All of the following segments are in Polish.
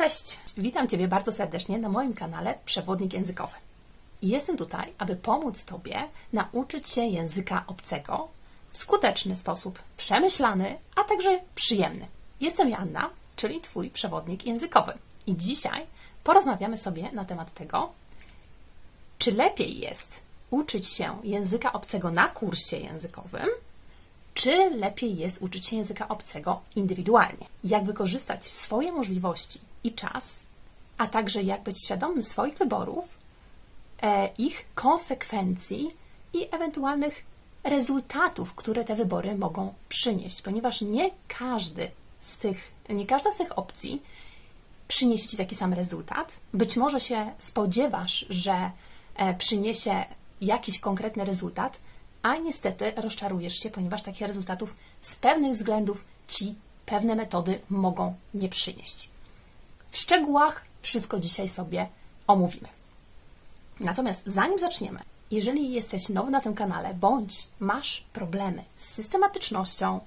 Cześć! Witam Ciebie bardzo serdecznie na moim kanale Przewodnik Językowy. Jestem tutaj, aby pomóc Tobie nauczyć się języka obcego w skuteczny sposób, przemyślany, a także przyjemny. Jestem Joanna, czyli Twój przewodnik językowy. I dzisiaj porozmawiamy sobie na temat tego, czy lepiej jest uczyć się języka obcego na kursie językowym, czy lepiej jest uczyć się języka obcego indywidualnie? Jak wykorzystać swoje możliwości i czas, a także jak być świadomym swoich wyborów, e, ich konsekwencji i ewentualnych rezultatów, które te wybory mogą przynieść, ponieważ nie każdy z tych, nie każda z tych opcji przyniesie Ci taki sam rezultat. Być może się spodziewasz, że e, przyniesie jakiś konkretny rezultat, a niestety rozczarujesz się, ponieważ takich rezultatów z pewnych względów Ci pewne metody mogą nie przynieść. W szczegółach wszystko dzisiaj sobie omówimy. Natomiast zanim zaczniemy, jeżeli jesteś nowy na tym kanale, bądź masz problemy z systematycznością,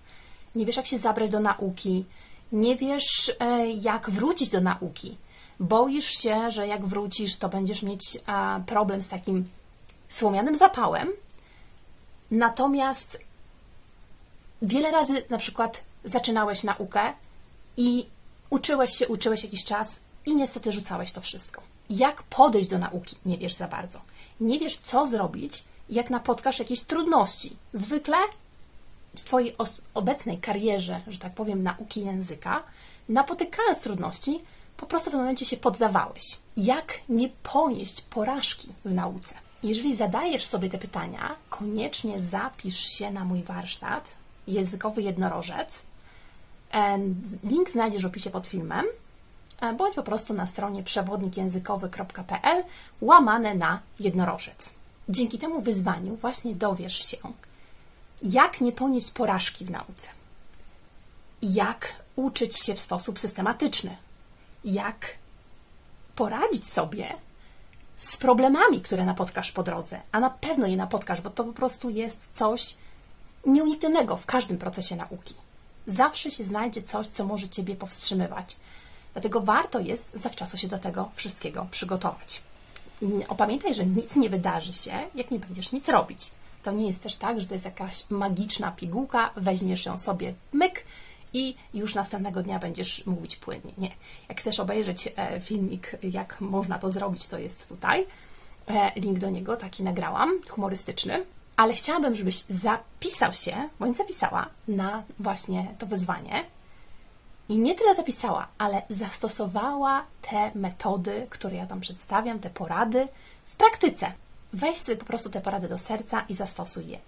nie wiesz jak się zabrać do nauki, nie wiesz e, jak wrócić do nauki, boisz się, że jak wrócisz, to będziesz mieć e, problem z takim słomianym zapałem, natomiast wiele razy na przykład zaczynałeś naukę i uczyłeś się, uczyłeś jakiś czas i niestety rzucałeś to wszystko. Jak podejść do nauki? Nie wiesz za bardzo. Nie wiesz, co zrobić, jak napotkasz jakieś trudności. Zwykle w Twojej obecnej karierze, że tak powiem, nauki języka, napotykając trudności, po prostu w tym momencie się poddawałeś. Jak nie ponieść porażki w nauce? Jeżeli zadajesz sobie te pytania, koniecznie zapisz się na mój warsztat językowy jednorożec. Link znajdziesz w opisie pod filmem, e, bądź po prostu na stronie przewodnikjęzykowy.pl łamane na jednorożec. Dzięki temu wyzwaniu właśnie dowiesz się, jak nie ponieść porażki w nauce, jak uczyć się w sposób systematyczny, jak poradzić sobie z problemami, które napotkasz po drodze, a na pewno je napotkasz, bo to po prostu jest coś nieuniknionego w każdym procesie nauki. Zawsze się znajdzie coś, co może Ciebie powstrzymywać. Dlatego warto jest zawczasu się do tego wszystkiego przygotować. Opamiętaj, że nic nie wydarzy się, jak nie będziesz nic robić. To nie jest też tak, że to jest jakaś magiczna pigułka, weźmiesz ją sobie, myk i już następnego dnia będziesz mówić płynnie. Nie. Jak chcesz obejrzeć e, filmik, jak można to zrobić, to jest tutaj. E, link do niego taki nagrałam, humorystyczny. Ale chciałabym, żebyś zapisał się, bądź zapisała na właśnie to wyzwanie. I nie tyle zapisała, ale zastosowała te metody, które ja tam przedstawiam, te porady w praktyce. Weź sobie po prostu te porady do serca i zastosuj je.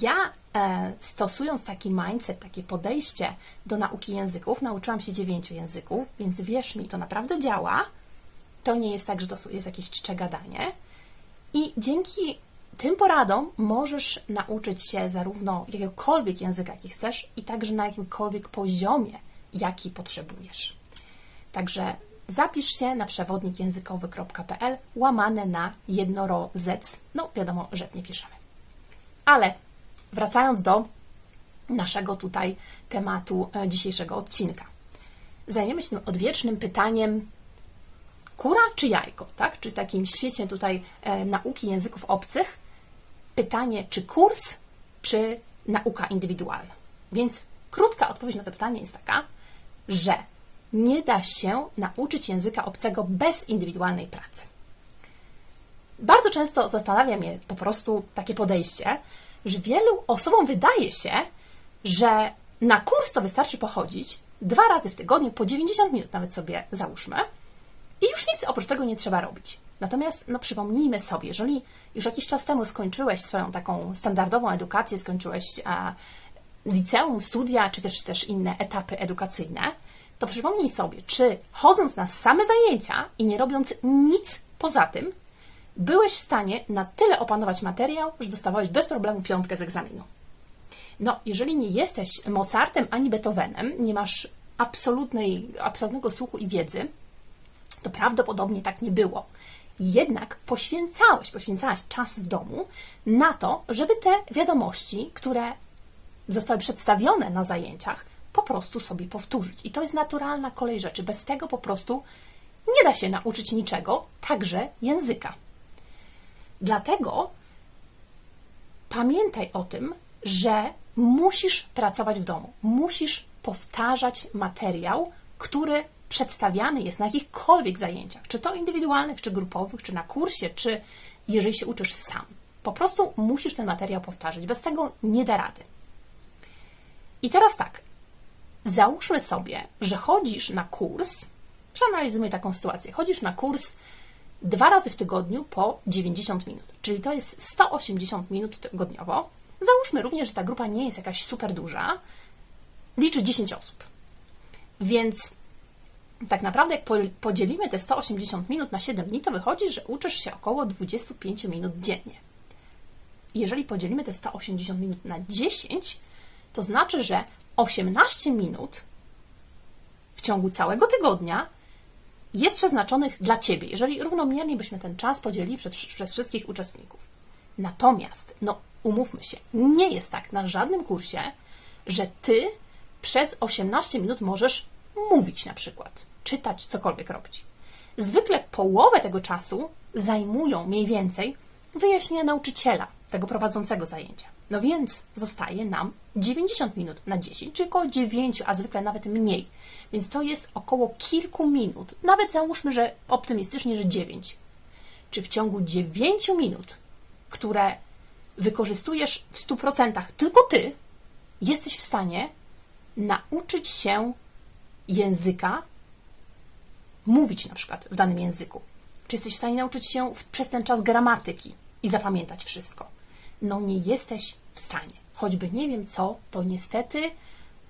Ja e, stosując taki mindset, takie podejście do nauki języków, nauczyłam się dziewięciu języków, więc wierz mi, to naprawdę działa. To nie jest tak, że to jest jakieś czcze gadanie. I dzięki tym poradom możesz nauczyć się zarówno jakiegokolwiek języka, jaki chcesz, i także na jakimkolwiek poziomie, jaki potrzebujesz. Także zapisz się na przewodnikjęzykowy.pl łamane na jednorozec. No, wiadomo, że nie piszemy. Ale wracając do naszego tutaj tematu e, dzisiejszego odcinka. Zajmiemy się tym odwiecznym pytaniem kura czy jajko, tak? Czy w takim świecie tutaj e, nauki języków obcych pytanie, czy kurs, czy nauka indywidualna. Więc krótka odpowiedź na to pytanie jest taka, że nie da się nauczyć języka obcego bez indywidualnej pracy. Bardzo często zastanawia mnie po prostu takie podejście, że wielu osobom wydaje się, że na kurs to wystarczy pochodzić dwa razy w tygodniu, po 90 minut nawet sobie załóżmy, i już nic oprócz tego nie trzeba robić. Natomiast no, przypomnijmy sobie, jeżeli już jakiś czas temu skończyłeś swoją taką standardową edukację, skończyłeś a, liceum, studia, czy też, też inne etapy edukacyjne, to przypomnij sobie, czy chodząc na same zajęcia i nie robiąc nic poza tym, byłeś w stanie na tyle opanować materiał, że dostawałeś bez problemu piątkę z egzaminu. No, jeżeli nie jesteś Mozartem ani Beethovenem, nie masz absolutnej, absolutnego słuchu i wiedzy, to prawdopodobnie tak nie było. Jednak poświęcałeś, poświęcałaś czas w domu na to, żeby te wiadomości, które zostały przedstawione na zajęciach, po prostu sobie powtórzyć. I to jest naturalna kolej rzeczy. Bez tego po prostu nie da się nauczyć niczego, także języka. Dlatego pamiętaj o tym, że musisz pracować w domu. Musisz powtarzać materiał, który przedstawiany jest na jakichkolwiek zajęciach, czy to indywidualnych, czy grupowych, czy na kursie, czy jeżeli się uczysz sam. Po prostu musisz ten materiał powtarzać. Bez tego nie da rady. I teraz tak. Załóżmy sobie, że chodzisz na kurs. Przeanalizujmy taką sytuację. Chodzisz na kurs dwa razy w tygodniu po 90 minut, czyli to jest 180 minut tygodniowo. Załóżmy również, że ta grupa nie jest jakaś super duża, liczy 10 osób. Więc tak naprawdę, jak podzielimy te 180 minut na 7 dni, to wychodzi, że uczysz się około 25 minut dziennie. Jeżeli podzielimy te 180 minut na 10, to znaczy, że 18 minut w ciągu całego tygodnia jest przeznaczonych dla Ciebie, jeżeli równomiernie byśmy ten czas podzielili przez, przez wszystkich uczestników. Natomiast, no umówmy się, nie jest tak na żadnym kursie, że Ty przez 18 minut możesz mówić na przykład, czytać, cokolwiek robić. Zwykle połowę tego czasu zajmują mniej więcej wyjaśnienia nauczyciela, tego prowadzącego zajęcia. No więc zostaje nam 90 minut na 10, czyli około 9, a zwykle nawet mniej. Więc to jest około kilku minut. Nawet załóżmy, że optymistycznie, że 9. Czy w ciągu 9 minut, które wykorzystujesz w 100%, tylko ty, jesteś w stanie nauczyć się języka, mówić na przykład w danym języku? Czy jesteś w stanie nauczyć się przez ten czas gramatyki i zapamiętać wszystko? No nie jesteś w stanie. Choćby nie wiem co, to niestety,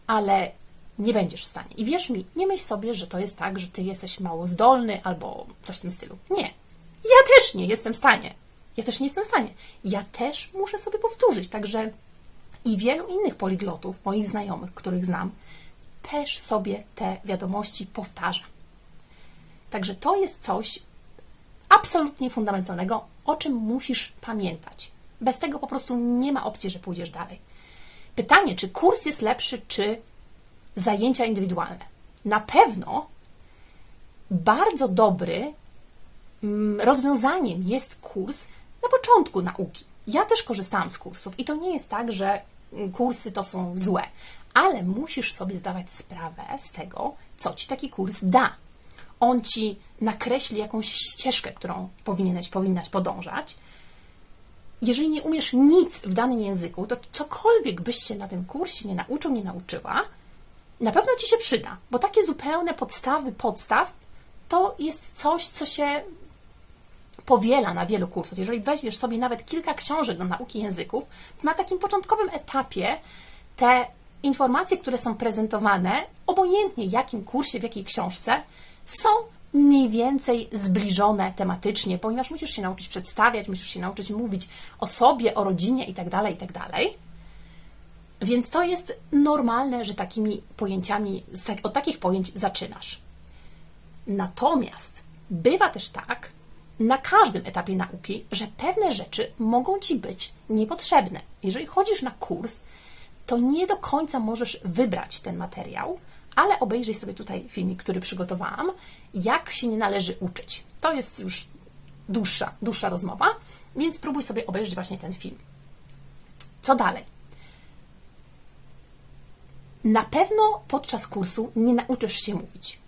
ale nie będziesz w stanie. I wierz mi, nie myśl sobie, że to jest tak, że ty jesteś mało zdolny albo coś w tym stylu. Nie. Ja też nie jestem w stanie. Ja też nie jestem w stanie. Ja też muszę sobie powtórzyć. Także i wielu innych poliglotów, moich znajomych, których znam, też sobie te wiadomości powtarza. Także to jest coś absolutnie fundamentalnego, o czym musisz pamiętać. Bez tego po prostu nie ma opcji, że pójdziesz dalej. Pytanie, czy kurs jest lepszy, czy zajęcia indywidualne? Na pewno bardzo dobry mm, rozwiązaniem jest kurs na początku nauki. Ja też korzystałam z kursów i to nie jest tak, że kursy to są złe, ale musisz sobie zdawać sprawę z tego, co ci taki kurs da. On ci nakreśli jakąś ścieżkę, którą powinieneś, powinnaś podążać. Jeżeli nie umiesz nic w danym języku, to cokolwiek byś się na tym kursie nie nauczył, nie nauczyła, na pewno ci się przyda, bo takie zupełne podstawy podstaw to jest coś, co się powiela na wielu kursów. Jeżeli weźmiesz sobie nawet kilka książek do nauki języków, to na takim początkowym etapie te informacje, które są prezentowane, obojętnie jakim kursie, w jakiej książce, są mniej więcej zbliżone tematycznie, ponieważ musisz się nauczyć przedstawiać, musisz się nauczyć mówić o sobie, o rodzinie itd., tak itd. Tak Więc to jest normalne, że takimi pojęciami, od takich pojęć zaczynasz. Natomiast bywa też tak, na każdym etapie nauki, że pewne rzeczy mogą ci być niepotrzebne. Jeżeli chodzisz na kurs, to nie do końca możesz wybrać ten materiał, ale obejrzyj sobie tutaj filmik, który przygotowałam, jak się nie należy uczyć. To jest już dłuższa, dłuższa rozmowa, więc spróbuj sobie obejrzeć właśnie ten film. Co dalej? Na pewno podczas kursu nie nauczysz się mówić,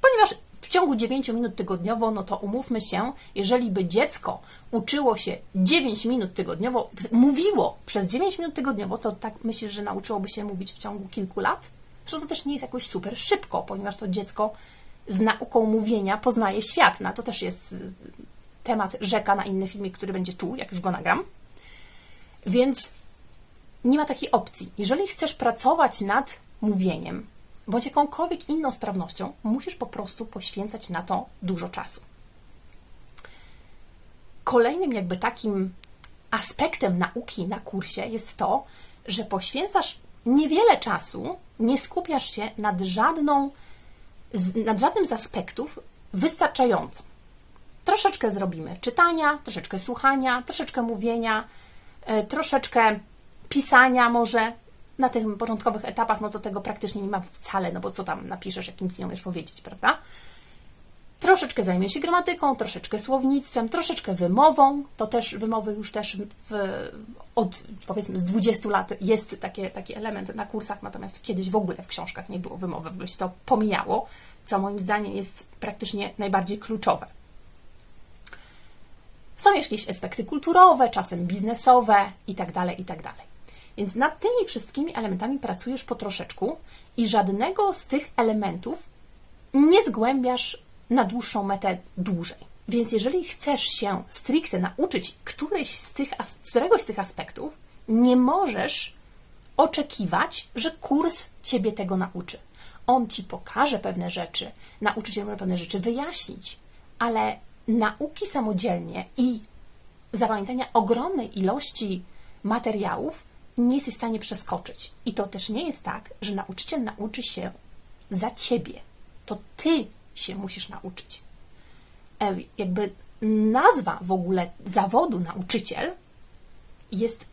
ponieważ ciągu 9 minut tygodniowo, no to umówmy się, jeżeli by dziecko uczyło się 9 minut tygodniowo, mówiło przez 9 minut tygodniowo, to tak myślisz, że nauczyłoby się mówić w ciągu kilku lat? Zresztą to też nie jest jakoś super szybko, ponieważ to dziecko z nauką mówienia poznaje świat. No to też jest y, temat rzeka na inny filmik, który będzie tu, jak już go nagram. Więc nie ma takiej opcji. Jeżeli chcesz pracować nad mówieniem, bądź jakąkolwiek inną sprawnością, musisz po prostu poświęcać na to dużo czasu. Kolejnym jakby takim aspektem nauki na kursie jest to, że poświęcasz niewiele czasu, nie skupiasz się nad żadną, nad żadnym z aspektów wystarczająco. Troszeczkę zrobimy czytania, troszeczkę słuchania, troszeczkę mówienia, e, troszeczkę pisania może, na tych początkowych etapach, no to tego praktycznie nie ma wcale, no bo co tam napiszesz, jak nic nie umiesz powiedzieć, prawda? Troszeczkę zajmie się gramatyką, troszeczkę słownictwem, troszeczkę wymową. To też wymowy już też w, od powiedzmy z 20 lat jest takie, taki element na kursach, natomiast kiedyś w ogóle w książkach nie było wymowy, w ogóle się to pomijało, co moim zdaniem jest praktycznie najbardziej kluczowe. Są jakieś aspekty kulturowe, czasem biznesowe itd., tak itd. Więc nad tymi wszystkimi elementami pracujesz po troszeczku i żadnego z tych elementów nie zgłębiasz na dłuższą metę dłużej. Więc jeżeli chcesz się stricte nauczyć któryś z tych, któregoś z tych aspektów, nie możesz oczekiwać, że kurs ciebie tego nauczy. On ci pokaże pewne rzeczy, nauczy cię pewne rzeczy wyjaśnić, ale nauki samodzielnie i zapamiętania ogromnej ilości materiałów nie jesteś w stanie przeskoczyć. I to też nie jest tak, że nauczyciel nauczy się za ciebie. To ty się musisz nauczyć. Jakby nazwa w ogóle zawodu nauczyciel jest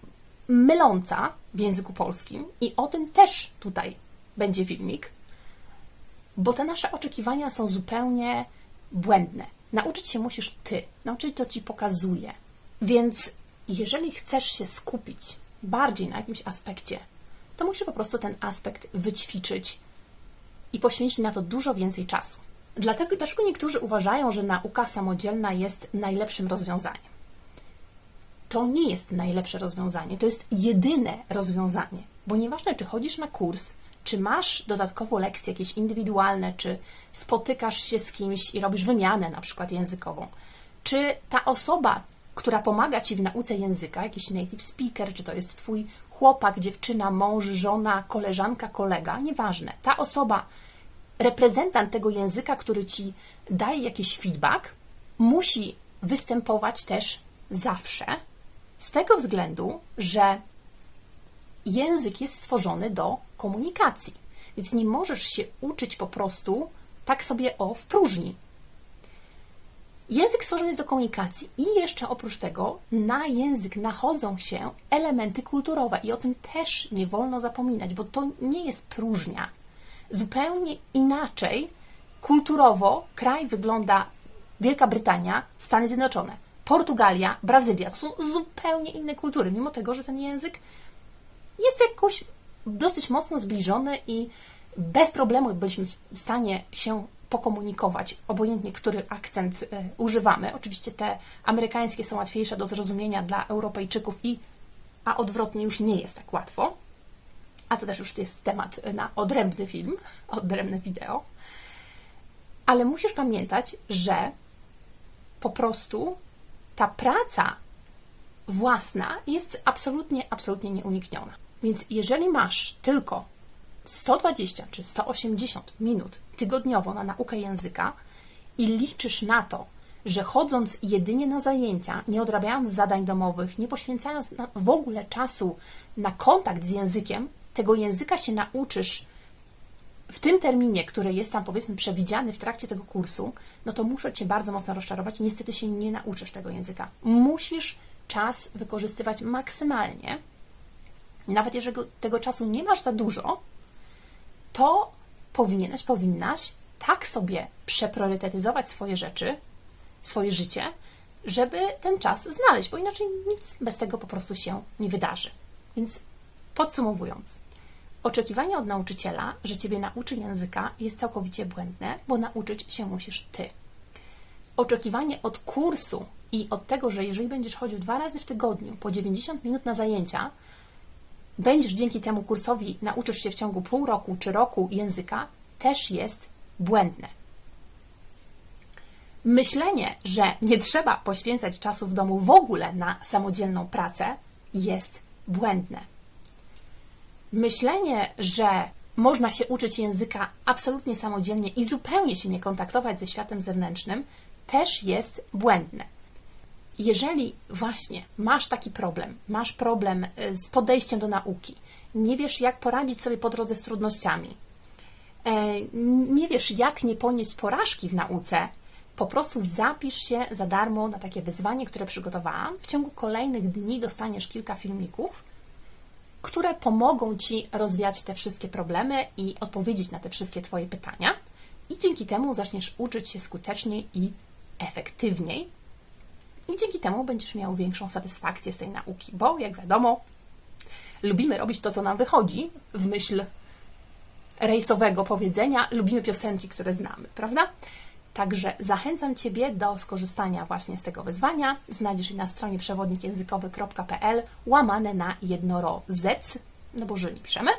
myląca w języku polskim i o tym też tutaj będzie filmik, bo te nasze oczekiwania są zupełnie błędne. Nauczyć się musisz ty, nauczyć to ci pokazuje. Więc jeżeli chcesz się skupić bardziej na jakimś aspekcie, to musisz po prostu ten aspekt wyćwiczyć i poświęcić na to dużo więcej czasu. Dlatego, dlaczego niektórzy uważają, że nauka samodzielna jest najlepszym rozwiązaniem? To nie jest najlepsze rozwiązanie, to jest jedyne rozwiązanie, bo nieważne, czy chodzisz na kurs, czy masz dodatkowo lekcje jakieś indywidualne, czy spotykasz się z kimś i robisz wymianę na przykład językową, czy ta osoba, która pomaga ci w nauce języka, jakiś native speaker, czy to jest twój chłopak, dziewczyna, mąż, żona, koleżanka, kolega, nieważne. Ta osoba reprezentant tego języka, który ci daje jakiś feedback, musi występować też zawsze, z tego względu, że język jest stworzony do komunikacji. Więc nie możesz się uczyć po prostu tak sobie o w próżni. Język stworzony jest do komunikacji i jeszcze oprócz tego na język nachodzą się elementy kulturowe i o tym też nie wolno zapominać, bo to nie jest próżnia zupełnie inaczej kulturowo kraj wygląda Wielka Brytania, Stany Zjednoczone, Portugalia, Brazylia. To są zupełnie inne kultury, mimo tego, że ten język jest jakoś dosyć mocno zbliżony i bez problemu byliśmy w stanie się pokomunikować, obojętnie który akcent e, używamy. Oczywiście te amerykańskie są łatwiejsze do zrozumienia dla Europejczyków i a odwrotnie już nie jest tak łatwo a to też już jest temat na odrębny film, odrębne wideo. Ale musisz pamiętać, że po prostu ta praca własna jest absolutnie, absolutnie nieunikniona. Więc jeżeli masz tylko 120 czy 180 minut tygodniowo na naukę języka i liczysz na to, że chodząc jedynie na zajęcia, nie odrabiając zadań domowych, nie poświęcając w ogóle czasu na kontakt z językiem, tego języka się nauczysz w tym terminie, który jest tam powiedzmy przewidziany w trakcie tego kursu, no to muszę Cię bardzo mocno rozczarować. Niestety się nie nauczysz tego języka. Musisz czas wykorzystywać maksymalnie. Nawet jeżeli tego czasu nie masz za dużo, to powinieneś, powinnaś tak sobie przepriorytetyzować swoje rzeczy, swoje życie, żeby ten czas znaleźć, bo inaczej nic bez tego po prostu się nie wydarzy. Więc podsumowując, Oczekiwanie od nauczyciela, że ciebie nauczy języka, jest całkowicie błędne, bo nauczyć się musisz ty. Oczekiwanie od kursu i od tego, że jeżeli będziesz chodził dwa razy w tygodniu po 90 minut na zajęcia, będziesz dzięki temu kursowi nauczysz się w ciągu pół roku czy roku języka, też jest błędne. Myślenie, że nie trzeba poświęcać czasu w domu w ogóle na samodzielną pracę, jest błędne. Myślenie, że można się uczyć języka absolutnie samodzielnie i zupełnie się nie kontaktować ze światem zewnętrznym, też jest błędne. Jeżeli właśnie masz taki problem, masz problem y, z podejściem do nauki, nie wiesz, jak poradzić sobie po drodze z trudnościami, e, nie wiesz, jak nie ponieść porażki w nauce, po prostu zapisz się za darmo na takie wyzwanie, które przygotowałam. W ciągu kolejnych dni dostaniesz kilka filmików które pomogą Ci rozwiać te wszystkie problemy i odpowiedzieć na te wszystkie Twoje pytania. I dzięki temu zaczniesz uczyć się skuteczniej i efektywniej. I dzięki temu będziesz miał większą satysfakcję z tej nauki, bo jak wiadomo, lubimy robić to, co nam wychodzi, w myśl rejsowego powiedzenia, lubimy piosenki, które znamy, prawda? Także zachęcam Ciebie do skorzystania właśnie z tego wyzwania. Znajdziesz je na stronie przewodnikjęzykowy.pl łamane na jednorożec, no bo żyli piszemy,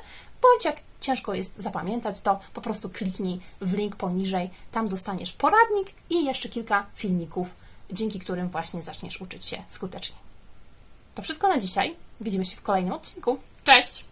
bądź jak ciężko jest zapamiętać, to po prostu kliknij w link poniżej, tam dostaniesz poradnik i jeszcze kilka filmików, dzięki którym właśnie zaczniesz uczyć się skutecznie. To wszystko na dzisiaj. Widzimy się w kolejnym odcinku. Cześć!